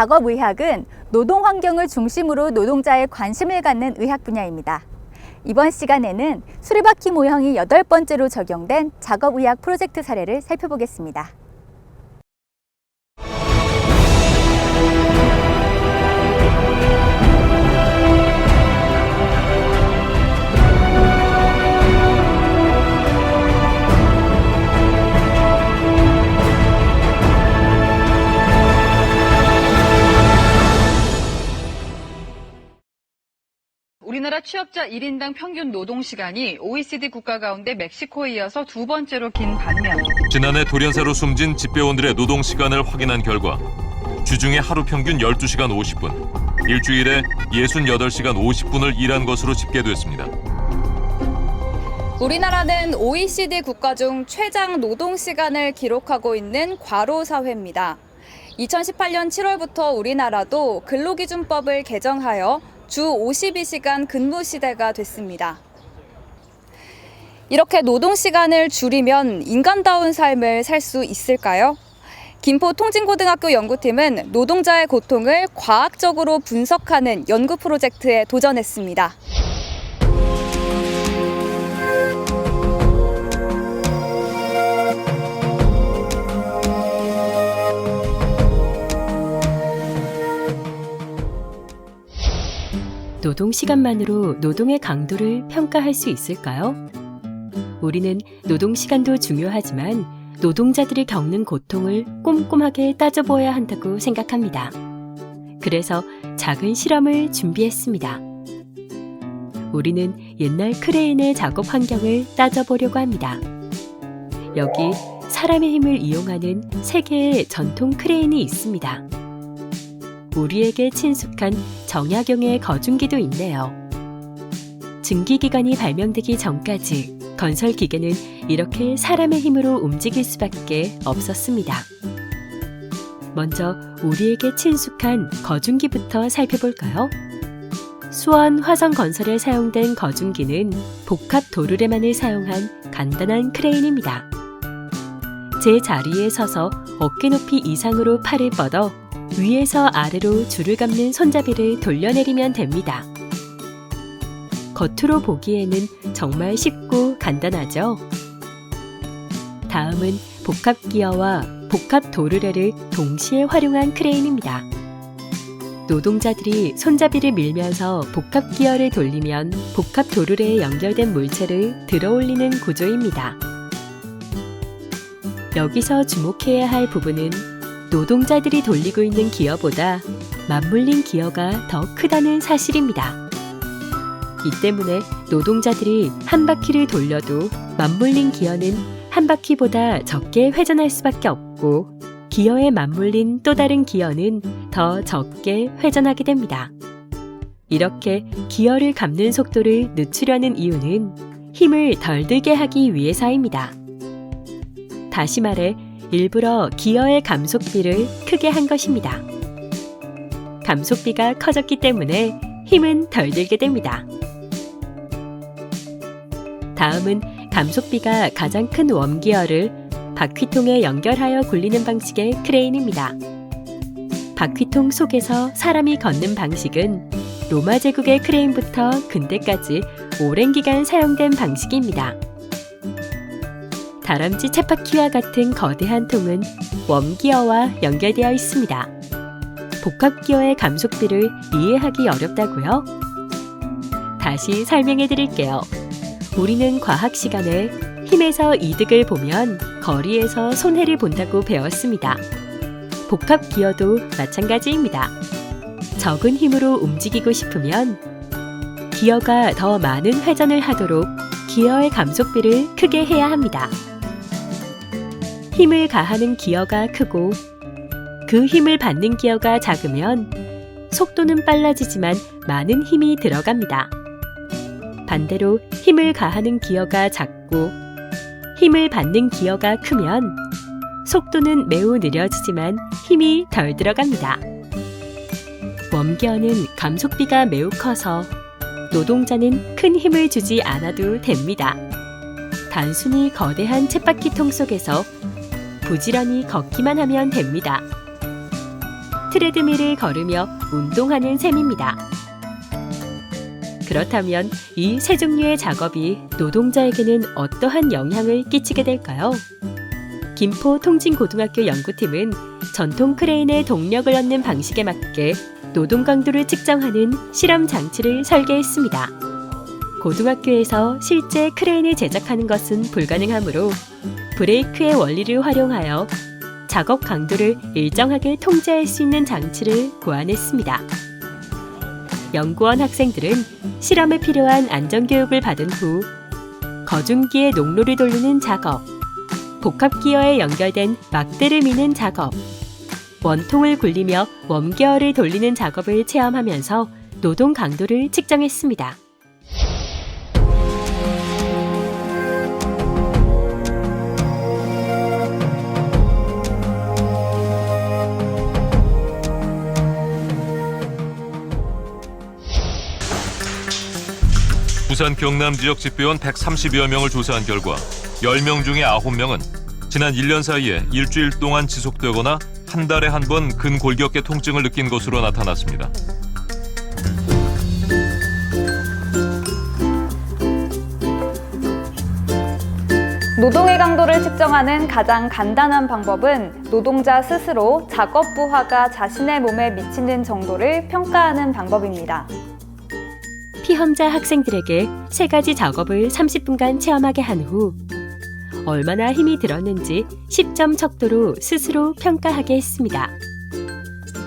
작업의학은 노동 환경을 중심으로 노동자의 관심을 갖는 의학 분야입니다. 이번 시간에는 수리바퀴 모형이 여덟 번째로 적용된 작업의학 프로젝트 사례를 살펴보겠습니다. 우리나라 취업자 1인당 평균 노동 시간이 OECD 국가 가운데 멕시코에 이어서 두 번째로 긴 반면 지난해 돌연사로 숨진 집배원들의 노동 시간을 확인한 결과 주중에 하루 평균 12시간 50분, 일주일에 68시간 50분을 일한 것으로 집계됐습니다. 우리나라는 OECD 국가 중 최장 노동 시간을 기록하고 있는 과로 사회입니다. 2018년 7월부터 우리나라도 근로기준법을 개정하여 주 52시간 근무 시대가 됐습니다. 이렇게 노동 시간을 줄이면 인간다운 삶을 살 수 있을까요? 김포 통진고등학교 연구팀은 노동자의 고통을 과학적으로 분석하는 연구 프로젝트에 도전했습니다. 노동 시간만으로 노동의 강도를 평가할 수 있을까요? 우리는 노동 시간도 중요하지만 노동자들이 겪는 고통을 꼼꼼하게 따져보아야 한다고 생각합니다. 그래서 작은 실험을 준비했습니다. 우리는 옛날 크레인의 작업 환경을 따져보려고 합니다. 여기 사람의 힘을 이용하는 세 개의 전통 크레인이 있습니다. 우리에게 친숙한 정약용의 거중기도 있네요. 증기기관이 발명되기 전까지 건설 기계는 이렇게 사람의 힘으로 움직일 수밖에 없었습니다. 먼저 우리에게 친숙한 거중기부터 살펴볼까요? 수원 화성 건설에 사용된 거중기는 복합 도르래만을 사용한 간단한 크레인입니다. 제 자리에 서서 어깨 높이 이상으로 팔을 뻗어 위에서 아래로 줄을 감는 손잡이를 돌려내리면 됩니다. 겉으로 보기에는 정말 쉽고 간단하죠? 다음은 복합 기어와 복합 도르래를 동시에 활용한 크레인입니다. 노동자들이 손잡이를 밀면서 복합 기어를 돌리면 복합 도르래에 연결된 물체를 들어 올리는 구조입니다. 여기서 주목해야 할 부분은 노동자들이 돌리고 있는 기어보다 맞물린 기어가 더 크다는 사실입니다. 이 때문에 노동자들이 한 바퀴를 돌려도 맞물린 기어는 한 바퀴보다 적게 회전할 수밖에 없고 기어에 맞물린 또 다른 기어는 더 적게 회전하게 됩니다. 이렇게 기어를 감는 속도를 늦추려는 이유는 힘을 덜 들게 하기 위해서입니다. 다시 말해 일부러 기어의 감속비를 크게 한 것입니다. 감속비가 커졌기 때문에 힘은 덜 들게 됩니다. 다음은 감속비가 가장 큰 웜기어를 바퀴통에 연결하여 굴리는 방식의 크레인입니다. 바퀴통 속에서 사람이 걷는 방식은 로마 제국의 크레인부터 근대까지 오랜 기간 사용된 방식입니다. 다람쥐 쳇바퀴와 같은 거대한 통은 웜기어와 연결되어 있습니다. 복합기어의 감속비를 이해하기 어렵다고요? 다시 설명해 드릴게요. 우리는 과학 시간에 힘에서 이득을 보면 거리에서 손해를 본다고 배웠습니다. 복합 기어도 마찬가지입니다. 적은 힘으로 움직이고 싶으면 기어가 더 많은 회전을 하도록 기어의 감속비를 크게 해야 합니다. 힘을 가하는 기어가 크고 그 힘을 받는 기어가 작으면 속도는 빨라지지만 많은 힘이 들어갑니다. 반대로 힘을 가하는 기어가 작고 힘을 받는 기어가 크면 속도는 매우 느려지지만 힘이 덜 들어갑니다. 웜기어는 감속비가 매우 커서 노동자는 큰 힘을 주지 않아도 됩니다. 단순히 거대한 쳇바퀴통 속에서 부지런히 걷기만 하면 됩니다. 트레드밀을 걸으며 운동하는 셈입니다. 그렇다면 이 세 종류의 작업이 노동자에게는 어떠한 영향을 끼치게 될까요? 김포 통진고등학교 연구팀은 전통 크레인의 동력을 얻는 방식에 맞게 노동 강도를 측정하는 실험 장치를 설계했습니다. 고등학교에서 실제 크레인을 제작하는 것은 불가능하므로 브레이크의 원리를 활용하여 작업 강도를 일정하게 통제할 수 있는 장치를 고안했습니다. 연구원 학생들은 실험에 필요한 안전교육을 받은 후 거중기에 농로를 돌리는 작업, 복합기어에 연결된 막대를 미는 작업, 원통을 굴리며 웜기어를 돌리는 작업을 체험하면서 노동 강도를 측정했습니다. 부산 경남 지역 집배원 130여 명을 조사한 결과 10명 중에 9명은 지난 1년 사이에 일주일 동안 지속되거나 한 달에 한 번 근골격계 통증을 느낀 것으로 나타났습니다. 노동의 강도를 측정하는 가장 간단한 방법은 노동자 스스로 작업 부하가 자신의 몸에 미치는 정도를 평가하는 방법입니다. 피험자 학생들에게 세 가지 작업을 30분간 체험하게 한 후 얼마나 힘이 들었는지 10점 척도로 스스로 평가하게 했습니다.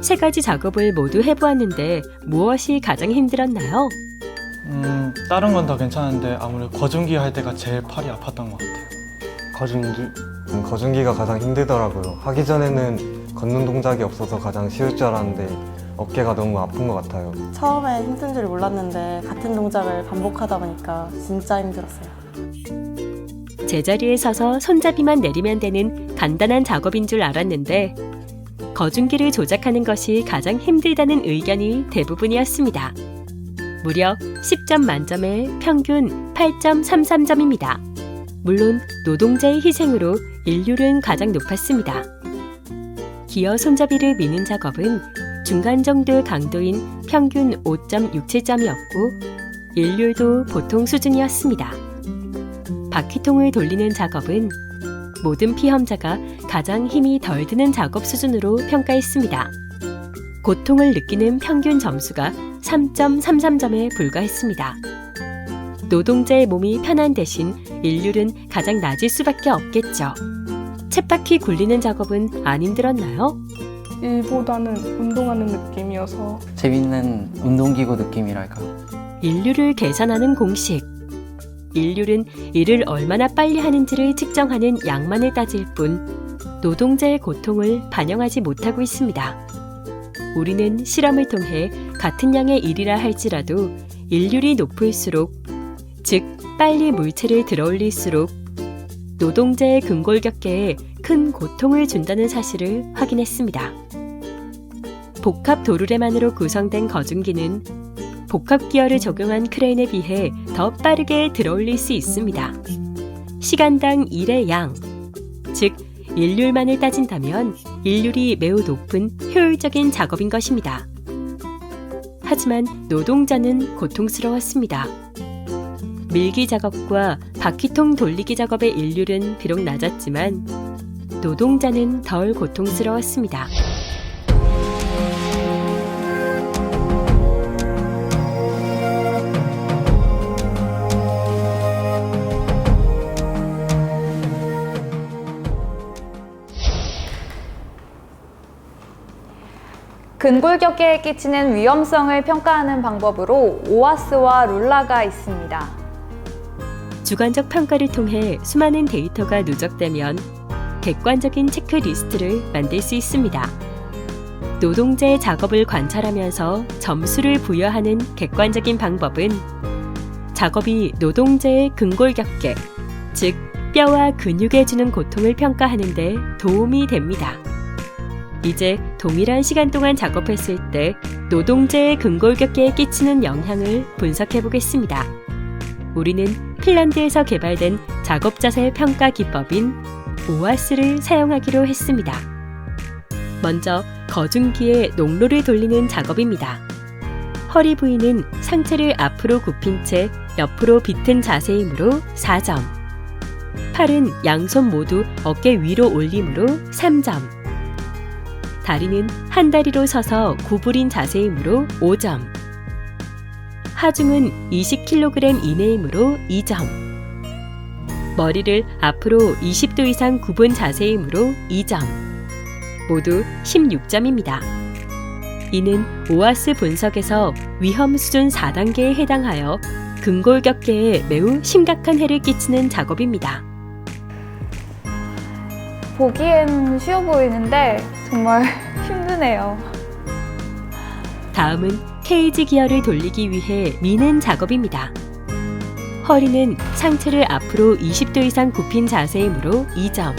세 가지 작업을 모두 해보았는데 무엇이 가장 힘들었나요? 음, 다른 건 다 괜찮은데 아무래도 거중기 할 때가 제일 팔이 아팠던 것 같아요. 거중기? 음, 거중기가 가장 힘들더라고요. 하기 전에는 걷는 동작이 없어서 가장 쉬울 줄 알았는데 어깨가 너무 아픈 것 같아요. 처음엔 힘든 줄 몰랐는데 같은 동작을 반복하다 보니까 진짜 힘들었어요. 제자리에 서서 손잡이만 내리면 되는 간단한 작업인 줄 알았는데 거중기를 조작하는 것이 가장 힘들다는 의견이 대부분이었습니다. 무려 10점 만점에 평균 8.33점입니다. 물론 노동자의 희생으로 일률은 가장 높았습니다. 기어 손잡이를 미는 작업은 중간 정도의 강도인 평균 5.67점이었고 일률도 보통 수준이었습니다. 바퀴통을 돌리는 작업은 모든 피험자가 가장 힘이 덜 드는 작업 수준으로 평가했습니다. 고통을 느끼는 평균 점수가 3.33점에 불과했습니다. 노동자의 몸이 편한 대신 일률은 가장 낮을 수밖에 없겠죠. 쳇바퀴 굴리는 작업은 안 힘들었나요? 일보다는 운동하는 느낌이어서 재밌는 운동기구 느낌이랄까. 인류를 계산하는 공식. 인류는 일을 얼마나 빨리 하는지를 측정하는 양만을 따질 뿐 노동자의 고통을 반영하지 못하고 있습니다. 우리는 실험을 통해 같은 양의 일이라 할지라도 일률이 높을수록 즉 빨리 물체를 들어올릴수록 노동자의 근골격계에 큰 고통을 준다는 사실을 확인했습니다. 복합 도르래만으로 구성된 거중기는 복합 기어를 적용한 크레인에 비해 더 빠르게 들어올릴 수 있습니다. 시간당 일의 양, 즉 일률만을 따진다면 일률이 매우 높은 효율적인 작업인 것입니다. 하지만 노동자는 고통스러웠습니다. 밀기 작업과 바퀴통 돌리기 작업의 일률은 비록 낮았지만 노동자는 덜 고통스러웠습니다. 근골격계에 끼치는 위험성을 평가하는 방법으로 오아스와 룰라가 있습니다. 주관적 평가를 통해 수많은 데이터가 누적되면 객관적인 체크리스트를 만들 수 있습니다. 노동자의 작업을 관찰하면서 점수를 부여하는 객관적인 방법은 작업이 노동자의 근골격계, 즉 뼈와 근육에 주는 고통을 평가하는 데 도움이 됩니다. 이제 동일한 시간 동안 작업했을 때 노동자의 근골격계에 끼치는 영향을 분석해 보겠습니다. 우리는 핀란드에서 개발된 작업 자세 평가 기법인 오아스를 사용하기로 했습니다. 먼저 거중기에 농로를 돌리는 작업입니다. 허리 부위는 상체를 앞으로 굽힌 채 옆으로 비튼 자세이므로 4점. 팔은 양손 모두 어깨 위로 올림으로 3점. 다리는 한 다리로 서서 구부린 자세이므로 5점. 하중은 20kg 이내이므로 2점. 머리를 앞으로 20도 이상 굽은 자세이므로 2점. 모두 16점입니다. 이는 오아스 분석에서 위험 수준 4단계에 해당하여 근골격계에 매우 심각한 해를 끼치는 작업입니다. 보기엔 쉬워 보이는데 정말 힘드네요. 다음은 케이지 기어를 돌리기 위해 미는 작업입니다. 허리는 상체를 앞으로 20도 이상 굽힌 자세이므로 2점.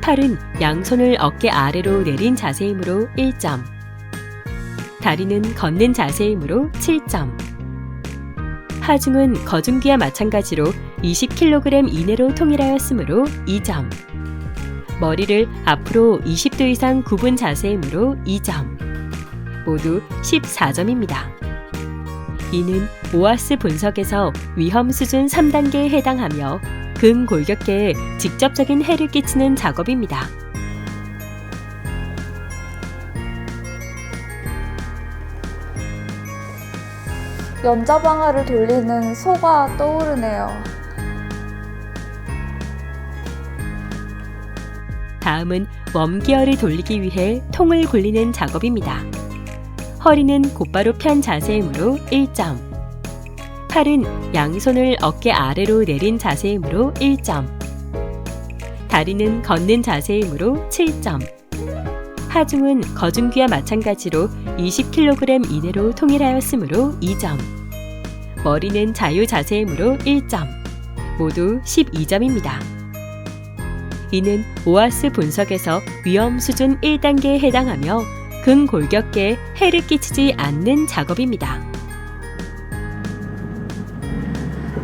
팔은 양손을 어깨 아래로 내린 자세이므로 1점. 다리는 걷는 자세이므로 7점. 하중은 거중기와 마찬가지로 20kg 이내로 통일하였으므로 2점. 머리를 앞으로 20도 이상 굽은 자세이므로 2점. 모두 14점입니다. 이는 오아스 분석에서 위험 수준 3단계에 해당하며 근골격계에 직접적인 해를 끼치는 작업입니다. 연자방아를 돌리는 소가 떠오르네요. 다음은 웜기어를 돌리기 위해 통을 굴리는 작업입니다. 허리는 곧바로 편 자세이므로 1점. 팔은 양손을 어깨 아래로 내린 자세이므로 1점. 다리는 걷는 자세이므로 7점. 하중은 거중기와 마찬가지로 20kg 이내로 통일하였으므로 2점. 머리는 자유 자세이므로 1점. 모두 12점입니다. 이는 오아스 분석에서 위험 수준 1단계에 해당하며 근골격계에 해를 끼치지 않는 작업입니다.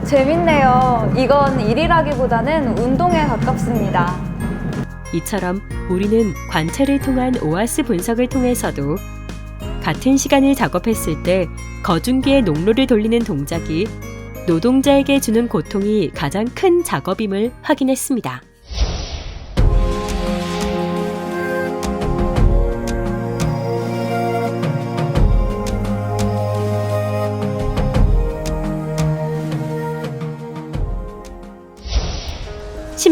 재밌네요. 이건 일이라기보다는 운동에 가깝습니다. 이처럼 우리는 관찰을 통한 오아스 분석을 통해서도 같은 시간을 작업했을 때 거중기의 농로를 돌리는 동작이 노동자에게 주는 고통이 가장 큰 작업임을 확인했습니다.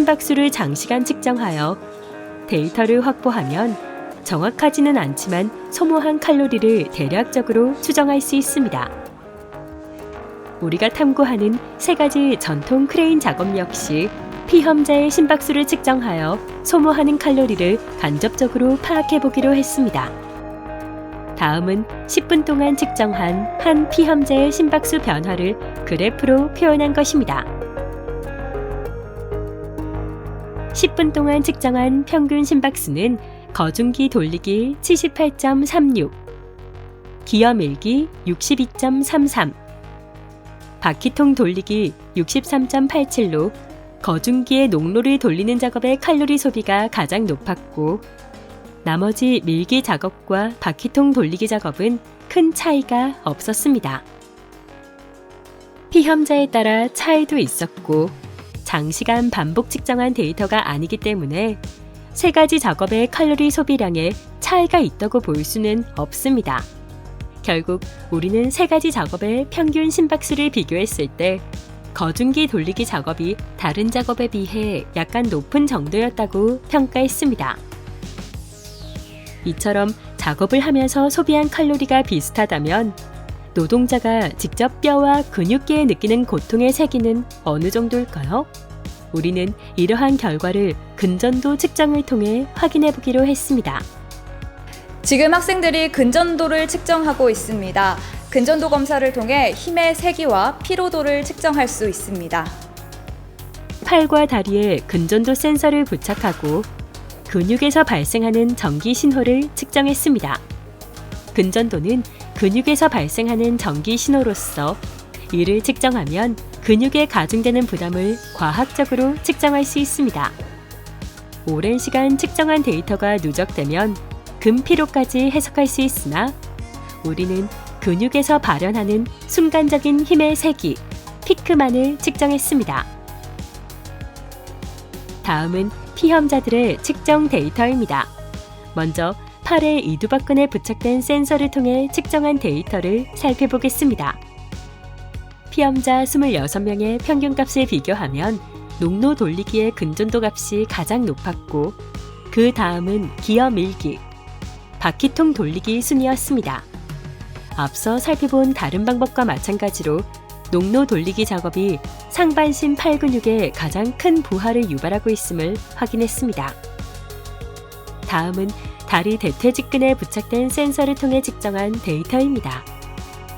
심박수를 장시간 측정하여 데이터를 확보하면 정확하지는 않지만 소모한 칼로리를 대략적으로 추정할 수 있습니다. 우리가 탐구하는 세 가지 전통 크레인 작업 역시 피험자의 심박수를 측정하여 소모하는 칼로리를 간접적으로 파악해 보기로 했습니다. 다음은 10분 동안 측정한 한 피험자의 심박수 변화를 그래프로 표현한 것입니다. 10분 동안 측정한 평균 심박수는 거중기 돌리기 78.36, 기어 밀기 62.33, 바퀴통 돌리기 63.87로 거중기의 농로를 돌리는 작업의 칼로리 소비가 가장 높았고 나머지 밀기 작업과 바퀴통 돌리기 작업은 큰 차이가 없었습니다. 피험자에 따라 차이도 있었고 장시간 반복 측정한 데이터가 아니기 때문에 세 가지 작업의 칼로리 소비량에 차이가 있다고 볼 수는 없습니다. 결국 우리는 세 가지 작업의 평균 심박수를 비교했을 때 거중기 돌리기 작업이 다른 작업에 비해 약간 높은 정도였다고 평가했습니다. 이처럼 작업을 하면서 소비한 칼로리가 비슷하다면 노동자가 직접 뼈와 근육계에 느끼는 고통의 세기는 어느 정도일까요? 우리는 이러한 결과를 근전도 측정을 통해 확인해 보기로 했습니다. 지금 학생들이 근전도를 측정하고 있습니다. 근전도 검사를 통해 힘의 세기와 피로도를 측정할 수 있습니다. 팔과 다리에 근전도 센서를 부착하고 근육에서 발생하는 전기 신호를 측정했습니다. 근전도는 근육에서 발생하는 전기 신호로서 이를 측정하면 근육에 가중되는 부담을 과학적으로 측정할 수 있습니다. 오랜 시간 측정한 데이터가 누적되면 근피로까지 해석할 수 있으나 우리는 근육에서 발현하는 순간적인 힘의 세기, 피크만을 측정했습니다. 다음은 피험자들의 측정 데이터입니다. 먼저 팔의 이두박근에 부착된 센서를 통해 측정한 데이터를 살펴보겠습니다. 피험자 26명의 평균값을 비교하면 농로 돌리기의 근전도 값이 가장 높았고 그 다음은 기어 밀기, 바퀴통 돌리기 순이었습니다. 앞서 살펴본 다른 방법과 마찬가지로 농로 돌리기 작업이 상반신 팔 근육에 가장 큰 부하를 유발하고 있음을 확인했습니다. 다음은 다리 대퇴직근에 부착된 센서를 통해 측정한 데이터입니다.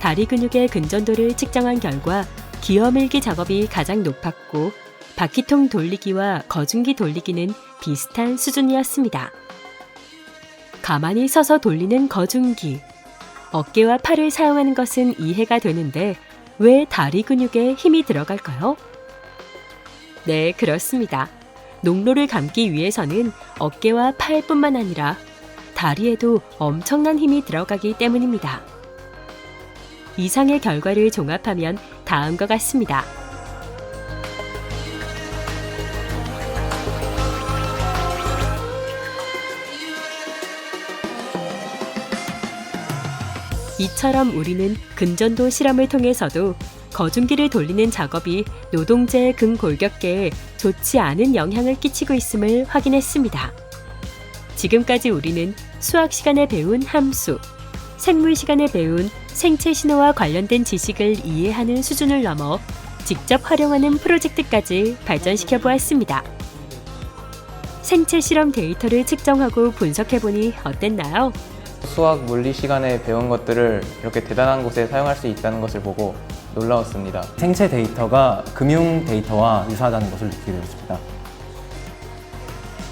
다리 근육의 근전도를 측정한 결과 기어 밀기 작업이 가장 높았고 바퀴통 돌리기와 거중기 돌리기는 비슷한 수준이었습니다. 가만히 서서 돌리는 거중기. 어깨와 팔을 사용하는 것은 이해가 되는데 왜 다리 근육에 힘이 들어갈까요? 네, 그렇습니다. 농로를 감기 위해서는 어깨와 팔뿐만 아니라 다리에도 엄청난 힘이 들어가기 때문입니다. 이상의 결과를 종합하면 다음과 같습니다. 이처럼 우리는 근전도 실험을 통해서도 거중기를 돌리는 작업이 노동자의 근골격계에 좋지 않은 영향을 끼치고 있음을 확인했습니다. 지금까지 우리는 수학 시간에 배운 함수, 생물 시간에 배운 생체 신호와 관련된 지식을 이해하는 수준을 넘어 직접 활용하는 프로젝트까지 발전시켜 보았습니다. 생체 실험 데이터를 측정하고 분석해 보니 어땠나요? 수학 물리 시간에 배운 것들을 이렇게 대단한 곳에 사용할 수 있다는 것을 보고 놀라웠습니다. 생체 데이터가 금융 데이터와 유사하다는 것을 느끼게 되었습니다.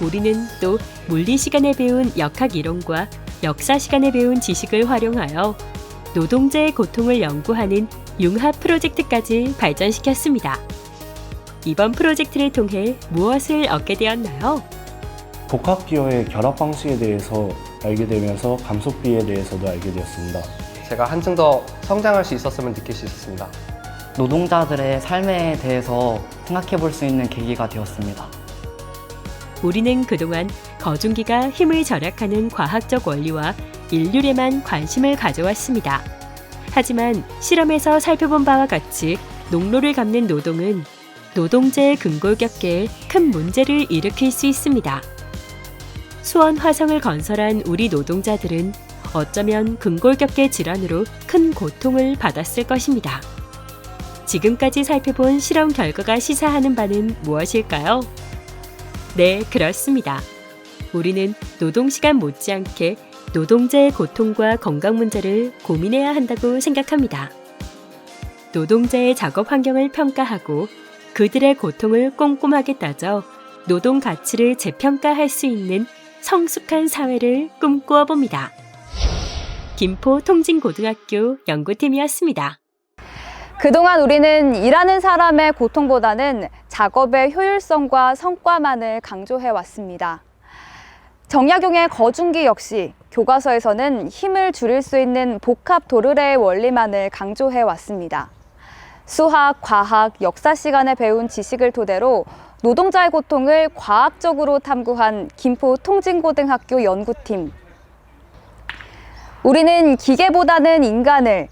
우리는 또 물리 시간에 배운 역학 이론과 역사 시간에 배운 지식을 활용하여 노동자의 고통을 연구하는 융합 프로젝트까지 발전시켰습니다. 이번 프로젝트를 통해 무엇을 얻게 되었나요? 복합기어의 결합 방식에 대해서 알게 되면서 감속비에 대해서도 알게 되었습니다. 제가 한층 더 성장할 수 있었으면 느낄 수 있었습니다. 노동자들의 삶에 대해서 생각해 볼 수 있는 계기가 되었습니다. 우리는 그동안 거중기가 힘을 절약하는 과학적 원리와 인류에만 관심을 가져왔습니다. 하지만 실험에서 살펴본 바와 같이 농로를 감는 노동은 노동자의 근골격계에 큰 문제를 일으킬 수 있습니다. 수원 화성을 건설한 우리 노동자들은 어쩌면 근골격계 질환으로 큰 고통을 받았을 것입니다. 지금까지 살펴본 실험 결과가 시사하는 바는 무엇일까요? 네, 그렇습니다. 우리는 노동시간 못지않게 노동자의 고통과 건강 문제를 고민해야 한다고 생각합니다. 노동자의 작업 환경을 평가하고 그들의 고통을 꼼꼼하게 따져 노동 가치를 재평가할 수 있는 성숙한 사회를 꿈꾸어 봅니다. 김포 통진고등학교 연구팀이었습니다. 그동안 우리는 일하는 사람의 고통보다는 작업의 효율성과 성과만을 강조해 왔습니다. 정약용의 거중기 역시 교과서에서는 힘을 줄일 수 있는 복합 도르래의 원리만을 강조해 왔습니다. 수학, 과학, 역사 시간에 배운 지식을 토대로 노동자의 고통을 과학적으로 탐구한 김포 통진고등학교 연구팀. 우리는 기계보다는 인간을,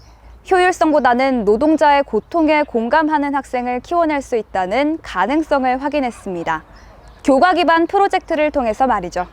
효율성보다는 노동자의 고통에 공감하는 학생을 키워낼 수 있다는 가능성을 확인했습니다. 교과 기반 프로젝트를 통해서 말이죠.